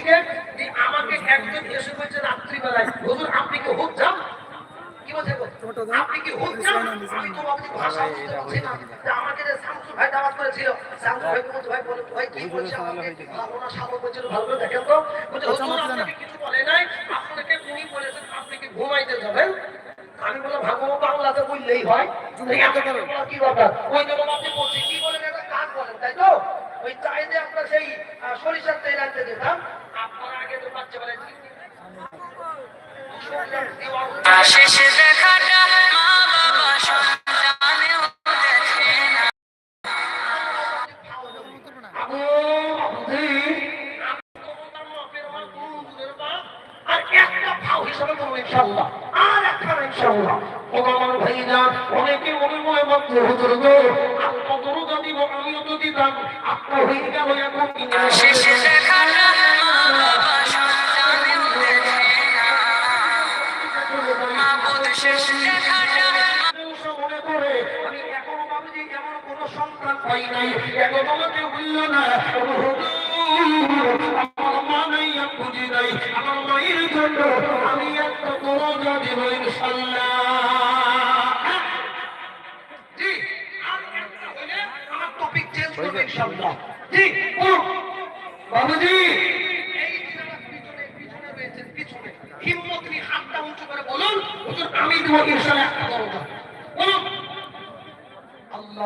মসজিদে যে আমাকে একজন এসে বলছে রাত্রিবেলায় হুজুর আপনি কি হুদ যান কি বলছে আপনি কি হুদ যান আমি তো ভাষা বুঝতে পারছি না। আমাকে যে শামসু ভাই দাওয়াত করেছিল শামসু ভাই ভাই বলে ভাই কি বলছে আমাকে? ভালো না সামনে বলছিল ভালো করে দেখেন তো। বলছে হুজুর আপনাকে কিছু বলে নাই। আপনাকে উনি বলেছেন আপনি কি ঘুমাইতে যাবেন? আমি বললাম ভাগো বাংলাতে বললেই হয়। কি ব্যাপার? ওই জন্য আপনি বলছি কি বলেন এটা কাজ বলেন তাই তো ওই চাইলে আমরা সেই আহ, সরিষার তেল আনতে যেতাম আপনারা আগে তো বাচ্চা বেলায় শেষ দেখাটা মা বাবা সন্তানেও দেখে না। আর একটা ভাও হিসাবে করব ইনশাল্লাহ আর একটা ইনশাল্লাহ আমার ভাইরা অনেকে মনে ভাবছে হুজুর গো আপনার দরজা দিব আমিও তো দিতাম আপনার হয়ে গেল এখন শেষ দেখাটা পাই নাই আমাকে বলল না আমার মা নাই বুঝি নাই আমার মায়ের জন্য আমি একটা দরজা দিব ইনশাল্লাহ। জি আর একটা হইলে আমার টপিক চেঞ্জ করবে ইনশাল্লাহ। জি বাবুজি। হিম্মত নিয়ে হাতটা উঁচু করে বলুন আমি দিব ইনশাল্লাহ একটা দরজা বলুন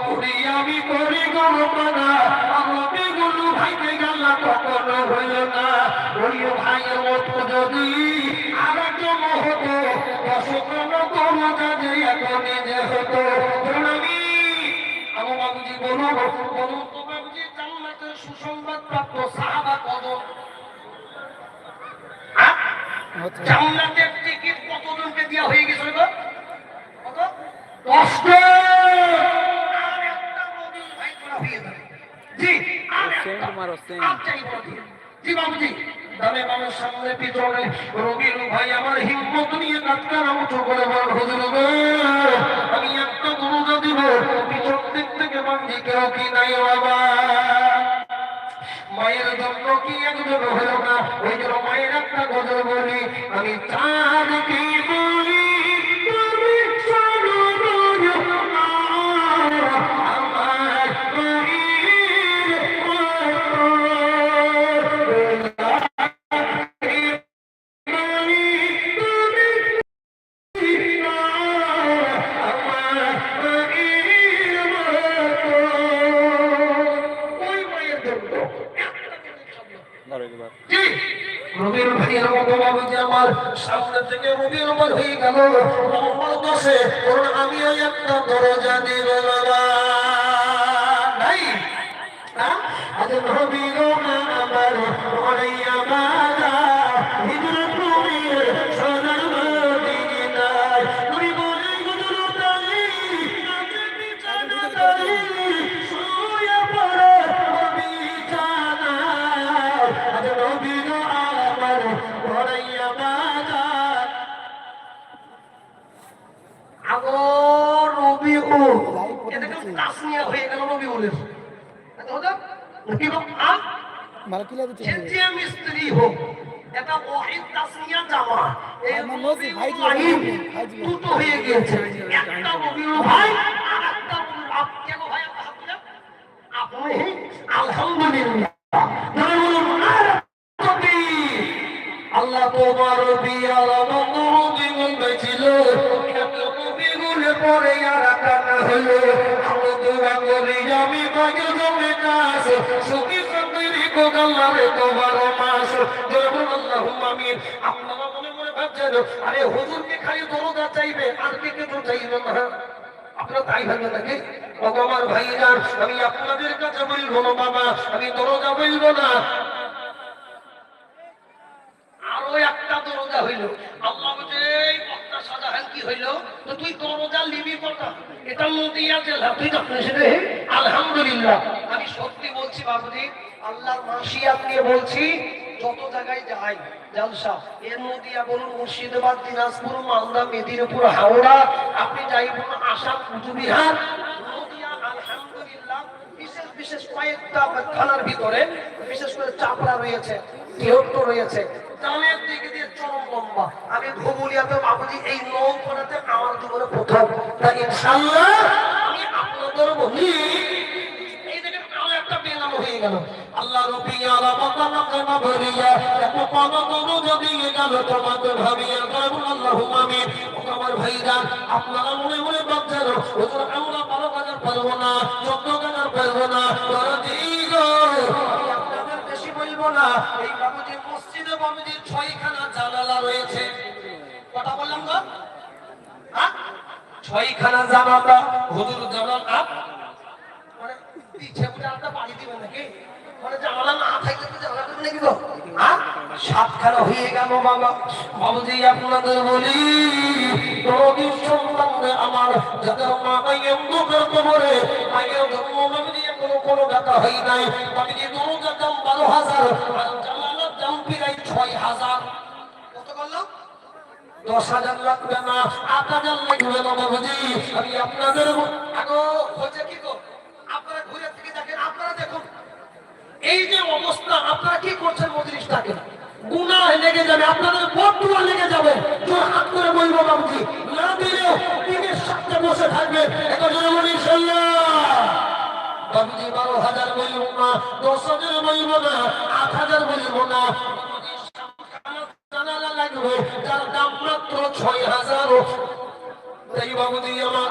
করি, আমি করি গো পানা আমরা বেগুলো ভাইকে গেল কখনো হইল না। ওই ভাইয়ের মতো যদি আর একজন হতো দশকন দরজা যে এত নিজে হতো। আমি, আমার বাবুজি বলুন টিকিট কতজনকে দেওয়া হয়ে গেছিল দশটা আর একটা রবিউল ভাই করা হয়ে যাবে জি আর একটা আর চাইব না। জি বাবুজি দামে সামনে পিছনে ভাই আমার হিম্মত নিয়ে উঁচু করে বল, হুজুর আমি একটা দিব, পিছন দিক থেকে বান্ধি কেউ কি নাই বাবা? মায়ের জন্য কি একজন হলো না? ওই জন্য মায়ের একটা গজল বলি, আমি চাঁদকে বলি? সামনে থেকে রবির আমার হয়ে গেল। আমার দশে কারণ আমি ওই একটা দরজা দিব বাবা। আমার এটা ওয়াহিদ তাসনিয়া এই হয়ে একটা ভাই আর একটা আপ কেন ভাই আপনি আলহামদুলিল্লাহ। রবি আল্লাহ তোমার বিয়াল জীবন কবিগুলে পরে আর কান্না হলো আমি বাগে জমে সুখী আরে আর আমি আপনাদের কাছে বলব না বাবা, আমি দরজা বলব না। দরজা হইল। আল্লাহ কি হইল? তো তুই দরজা লিবি কটা এটা তুই আলহামদুলিল্লাহ। আমি সত্যি বলছি বাবুজি, আল্লাহর মাসিয়াত নিয়ে বলছি, যত জায়গায় যাই জালসা, এর নদিয়া বলুন মুর্শিদাবাদ, দিনাজপুর, মালদা, মেদিনীপুর, হাওড়া, আপনি যাই বলুন, আসাম, কুচবিহার বিশেষ করে রয়েছে আমি এই আমার জীবনে প্রথম। তাই আমি আপনাদের বলি এই দেখেন আরও একটা বেনাম হয়ে গেল। আল্লাহ রবি আলা বাতানা কানা ভরিয়া, এত পানা কোনো যদি গেল তোমাকে ভাবিয়া করব আল্লাহ আমিন। আমার ভাইজান আপনারা ভাবছেন আমরা বারো হাজার পারব না, চোদ্দ হাজার পারব না তারা দিল আমি আপনাদের বেশি বলব না। এই বাবুজি ছয়খানা জানালা রয়েছে। কথা বললাম তো হ্যাঁ? ছয়খানা জানালা। হুজুর জানালা মানে আপনাদের দশ হাজার লাগবে না। আট হাজার লাগবে না বাবুজি আমি আপনাদের গো আপনারা ঘুরে থেকে দেখেন আপনারা দেখুন এই যে অবস্থা আপনারা কি করছেন মজলিসটাকে গুণা লেগে যাবে আপনাদের বদুয়া লেগে যাবে জোর হাত করে বলব বাবুজি না দিলে টিভির সাথে বসে থাকবে এটা জোরে ইনশাল্লাহ বাবুজি বারো হাজার বলব না দশ হাজার বলব না আট হাজার বলব না লাগবে যার দাম মাত্র ছয় হাজার তাই বাবুজি আমার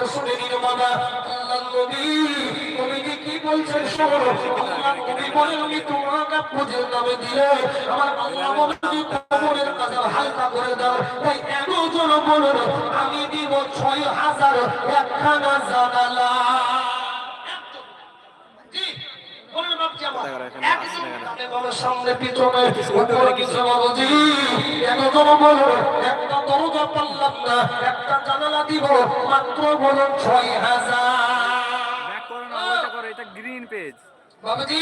বাবা। আল্লাহ নবী তুমি কি বলছেন শোনো। আল্লাহ নবী বলে আমি তোমাকে পুজোর নামে দিলে। আমার আল্লাহ বাবুজি খবরের কাছে হালকা করে দাও। তাই একজন বলুন আমি দিব ছয় হাজার একখানা জানালা। জি সামনে পিছনে। উপরে কিছু বাবুজি একজন বলো একটা দরজা পারলাম না একটা জানালা দিব মাত্র বলুন ছয় হাজার। এটা গ্রিন পেজ বাবুজি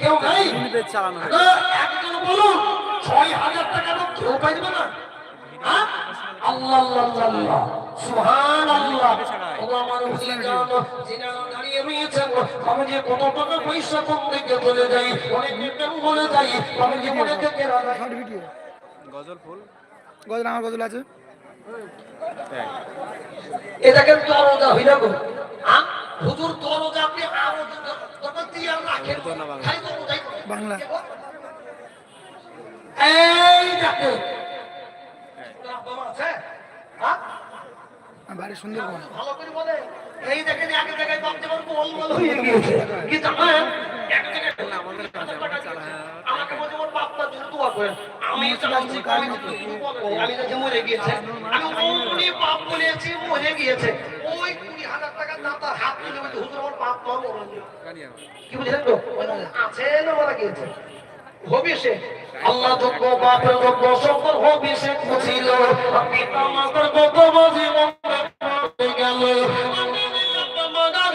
কেউ নাই? গ্রিন পেজ চালানো একজন বলুন ছয় হাজার টাকা তো কেউ পাইবে না। হ্যাঁ? আল্লাহ আল্লাহ আল্লাহ, আল্লাহ সুবহান আল্লাহ আমার দাঁড়িয়ে রয়েছেন, আমি যে কত টাকা পয়সা কোন দিকে চলে যাই অনেক বেতন বলে যাই। আমি জীবনে থেকে রাখা। গজল ফুল। গজল আমার গজল আছে? এটাকে দরজা হইল গো। হ্যাঁ? হুজুর দরজা আপনি আরও দরজা দিয়ে আর রাখেন। বাংলা। এই দেখো। হ্যাঁ বাড়ি সুন্দরবন ভালো করে বলে। এই দেখেন এক জায়গায় বাপ যেমন গোলমাল হয়ে গিয়েছে। কি জানেন এক জায়গায় আমাকে বলছে ওর বাপটা জন্য দোয়া করেন। আমি তো মরে গিয়েছে। আমি অমনি বাপ বলেছি মরে গিয়েছে। ওই কুড়ি হাজার টাকার দাম তার হাত তুলে বলছে হুজুর আমার মা মরে কি বুঝলেন তো? আছে না মারা গিয়েছে? হবি আল্লাহ যোগ্য বাপের যোগ্য সকল হবি সে পিতা মাতার কত বাজি গেল।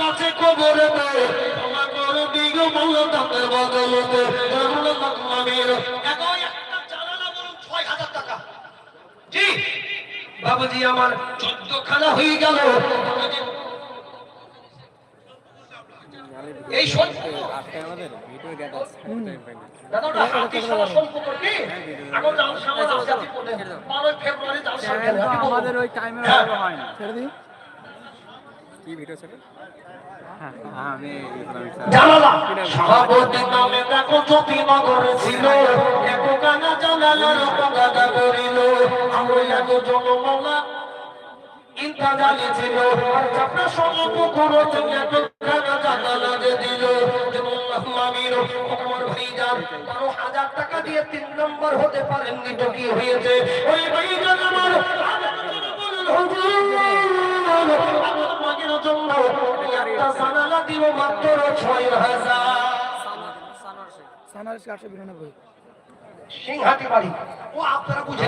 মারা কবরে দেয় আমার করে দিগ মূল তাতে বদলতে জানুল মাকমামির এখন একটা জানালা বলুন ছয় হাজার টাকা জি বাবুজি আমার চোদ্দ খানা হয়ে গেল। এই আমাদের টাইম বলব। আমাদের ওই টাইমের হ্যাঁ। হয় না। ছেড়ে দিই? কি ভিডিও ছিল হ্যাঁ জানালা। সভাপতি নামে দেখো জ্যোতিনগরে ছিল একক খানা করিল আমরা এত জনমলা ইন্তা জানিয়েছিল থেকে খানা জানালা যে দিল। হাজার টাকা দিয়ে তিন নম্বর হতে পারেননি তো কি হয়েছে? ওই ভাইজান আমার জন্য একটা জানালা দিব মাত্র ছয় হাজার। সানার আটশো বিরানব্বই। সিংহাটি বাড়ি। ও আপনারা বুঝে